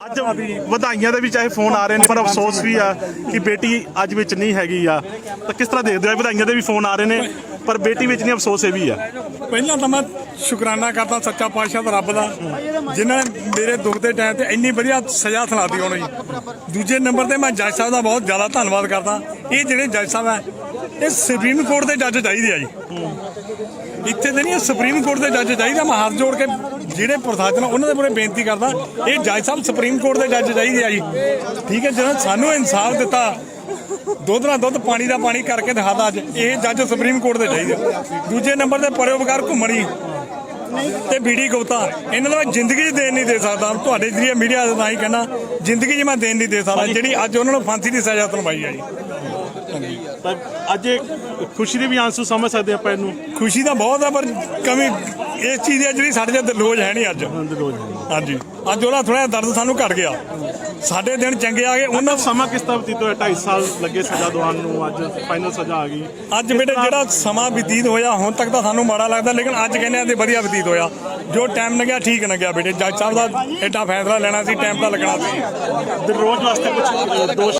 ਅੱਜ ਵਧਾਈਆਂ ਦੇ ਵੀ ਚਾਹੇ ਫੋਨ ਆ ਰਹੇ ਨੇ, ਪਰ ਅਫਸੋਸ ਵੀ ਆ ਕਿ ਬੇਟੀ ਅੱਜ ਵਿੱਚ ਨਹੀਂ ਹੈਗੀ ਆ। ਤਾਂ ਕਿਸ ਤਰ੍ਹਾਂ ਦੇਖਦੇ ਹੋ? ਵਧਾਈਆਂ ਦੇ ਵੀ ਫੋਨ ਆ ਰਹੇ ਨੇ, ਪਰ ਬੇਟੀ ਵਿੱਚ ਨਹੀਂ, ਅਫਸੋਸ ਇਹ ਵੀ ਆ। ਪਹਿਲਾਂ ਤਾਂ ਮੈਂ ਸ਼ੁਕਰਾਨਾ ਕਰਦਾ ਸੱਚਾ ਪਾਤਸ਼ਾਹ ਦਾ ਰੱਬ ਦਾ, ਜਿਨ੍ਹਾਂ ਨੇ ਮੇਰੇ ਦੁੱਖ ਦੇ ਟਾਈਮ ਤੇ ਇੰਨੀ ਵਧੀਆ ਸਜ਼ਾ ਸੁਣਾਤੀ ਹੋਣੀ। ਦੂਜੇ ਨੰਬਰ ਤੇ ਮੈਂ ਜੱਜ ਸਾਹਿਬ ਦਾ ਬਹੁਤ ਜ਼ਿਆਦਾ ਧੰਨਵਾਦ ਕਰਦਾ। ਇਹ ਜਿਹੜੇ ਜੱਜ ਸਾਹਿਬ ਹੈ ਇਹ ਸੁਪਰੀਮ ਕੋਰਟ ਦੇ ਜੱਜ ਚਾਹੀਦੇ ਆ ਜੀ। ਇੱਥੇ ਤੇ ਨਹੀਂ ਸੁਪਰੀਮ ਕੋਰਟ ਦੇ ਜੱਜ ਚਾਹੀਦੇ। ਮੈਂ ਹੱਥ ਜੋੜ ਕੇ ਜਿਹੜੇ ਪ੍ਰਸ਼ਾਸਨ ਉਹਨਾਂ ਦੇ ਮੂਹਰੇ ਬੇਨਤੀ ਕਰਦਾ ਇਹ ਜੱਜ ਸਾਹਿਬ ਸੁਪਰੀਮ ਕੋਰਟ ਦੇ ਜੱਜ ਚਾਹੀਦੇ ਆ ਜੀ ਠੀਕ ਹੈ ਜਿਹਨਾਂ ਨੇ ਸਾਨੂੰ ਇਨਸਾਫ ਦਿੱਤਾ ਦੁੱਧ ਨਾਲ ਦੁੱਧ ਪਾਣੀ ਦਾ ਪਾਣੀ ਕਰਕੇ ਦਿਖਾਦਾ ਅੱਜ ਇਹ ਜੱਜ ਸੁਪਰੀਮ ਕੋਰਟ ਦੇ ਚਾਹੀਦੇ। ਦੂਜੇ ਨੰਬਰ ਤੇ ਪਰੋਪਕਾਰ ਘੁੰਮਣੀ ਤੇ ਬੀੜੀ ਗੁਪਤਾ ਇਹਨਾਂ ਦਾ ਜ਼ਿੰਦਗੀ ਦੇਣ ਨਹੀਂ ਦੇ ਸਕਦਾ ਤੁਹਾਡੇ ਜਰੀਏ ਮੀਡੀਆ ਦਾ ਹੀ ਕਹਿਣਾ ਜ਼ਿੰਦਗੀ 'ਚ ਮੈਂ ਦੇਣ ਨਹੀਂ ਦੇ ਸਕਦਾ ਜਿਹੜੀ ਅੱਜ ਉਹਨਾਂ ਨੂੰ ਫਾਂਸੀ ਦੀ ਸਜ਼ਾ ਸੁਣਵਾਈ ਆ ਜੀ ਤਾਂ ਅੱਜ ਇਹ ਖੁਸ਼ੀ ਦੇ ਵੀ ਆਂਸੂ ਸਮਝ ਸਕਦੇ ਆਪਾਂ ਇਹਨੂੰ। ਖੁਸ਼ੀ ਤਾਂ ਬਹੁਤ ਆ ਪਰ ਕਮੀ ਇਸ ਚੀਜ਼ ਦੀ ਆ ਜਿਹੜੀ ਸਾਡੇ ਤੇ ਲੋਜ ਹੈ ਨਹੀਂ ਅੱਜ। ਹਾਂਜੀ। ਅੱਜ ਉਹਦਾ ਥੋੜਾ ਦਰਦ ਸਾਨੂੰ ਘਟ ਗਿਆ। ਸਾਡੇ ਦਿਨ ਚੰਗੇ ਆ ਗਏ ਉਹਨਾਂ ਉਹਨਾਂ ਸਮਾਂ ਕਿਸ ਤਰ੍ਹਾਂ ਬਤੀਤ ਹੋਇਆ? 2.5 ਸਾਲ ਲੱਗੇ ਸਜ਼ਾ ਦਵਾਉਣ ਨੂੰ ਅੱਜ ਫਾਈਨਲ ਸਜ਼ਾ ਆ ਗਈ। ਅੱਜ ਬੇਟੇ ਜਿਹੜਾ ਸਮਾਂ ਬਤੀਤ ਹੋਇਆ ਹੁਣ ਤੱਕ ਤਾਂ ਸਾਨੂੰ ਮਾੜਾ ਲੱਗਦਾ ਲੇਕਿਨ ਅੱਜ ਕਹਿੰਦੇ ਆ ਤੇ ਵਧੀਆ ਬਤੀਤ ਹੋਇਆ। ਜੋ ਟਾਈਮ ਲੰਘਿਆ ਠੀਕ ਲੰਘਿਆ ਬੇਟੇ। ਜੱਜ ਸਾਹਿਬ ਦਾ ਐਡਾ ਫੈਸਲਾ ਲੈਣਾ ਸੀ ਟਾਈਮ ਤਾਂ ਲੱਗਣਾ ਸੀ। ਦਿਲਰੋਜ਼ ਵਾਸਤੇ ਕੁਝ ਦੋਸ਼